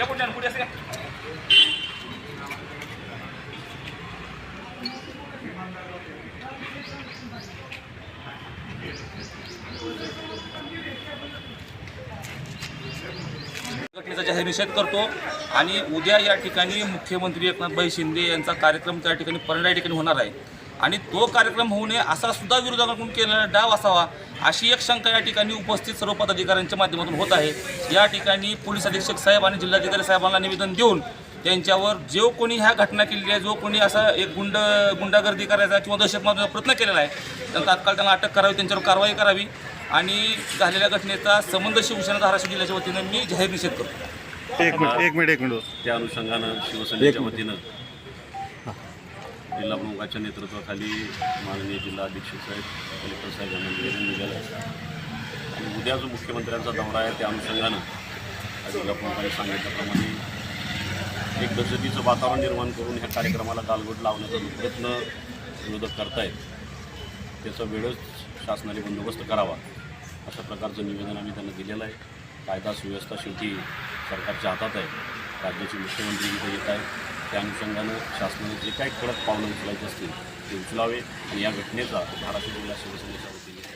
या पुढे जाहीर निषेध करतो आणि उद्या या ठिकाणी मुख्यमंत्री एकनाथभाई शिंदे यांचा कार्यक्रम त्या ठिकाणी परंडा ठिकाणी होणार आहे. आणि तो कार्यक्रम होऊ नये असा सुद्धा विरोधकांकडून केलेला डाव असावा. अशी एक शंका या ठिकाणी उपस्थित सर्व पदाधिकाऱ्यांच्या माध्यमातून होत आहे. या ठिकाणी पोलीस अधीक्षक साहेब आणि जिल्हाधिकारी साहेबांना निवेदन देऊन त्यांच्यावर जो कोणी ह्या घटना केलेली आहे जो कोणी असा एक गुंड गुंडागर्दी करायचा किंवा दहशतवादाचा प्रयत्न केलेला आहे तर तात्काळ त्यांना अटक करावी त्यांच्यावर कारवाई करावी आणि झालेल्या घटनेचा संबंध शिवसेना धाराशिव जिल्ह्याच्या वतीनं मी जाहीर निषेध करतो. एक मिनिट एक मिनिट एक मिनिट. त्या अनुषंगानं शिवसेनेच्या वतीनं प्रमुखाच्या नेतृत्वाखाली माननीय जिल्हा अधीक्षक साहेब कलेक्टर साहेब यांना निवेदन दिलेलं आहे आणि उद्या जो मुख्यमंत्र्यांचा दौरा आहे त्या अनुषंगानं आज जिल्हा प्रमुखांनी सांगितल्याप्रमाणे एक दहशतीचं वातावरण निर्माण करून ह्या कार्यक्रमाला गालबोट लावण्याचा प्रयत्न विरोधक करतायत त्याचा वेळच शासनाने बंदोबस्त करावा अशा प्रकारचं निवेदन आम्ही त्यांना दिलेलं आहे. कायदा सुव्यवस्था शेवटी सरकारच्या हातात आहे. राज्याचे मुख्यमंत्री इथं येत आहेत. त्या अनुषंगानं शासनाने जे काही कडक पावलं उचलायचे असतील ते उचलावे आणि या घटनेचा धाराशिव जिल्हा शिवसेनेच्या वतीने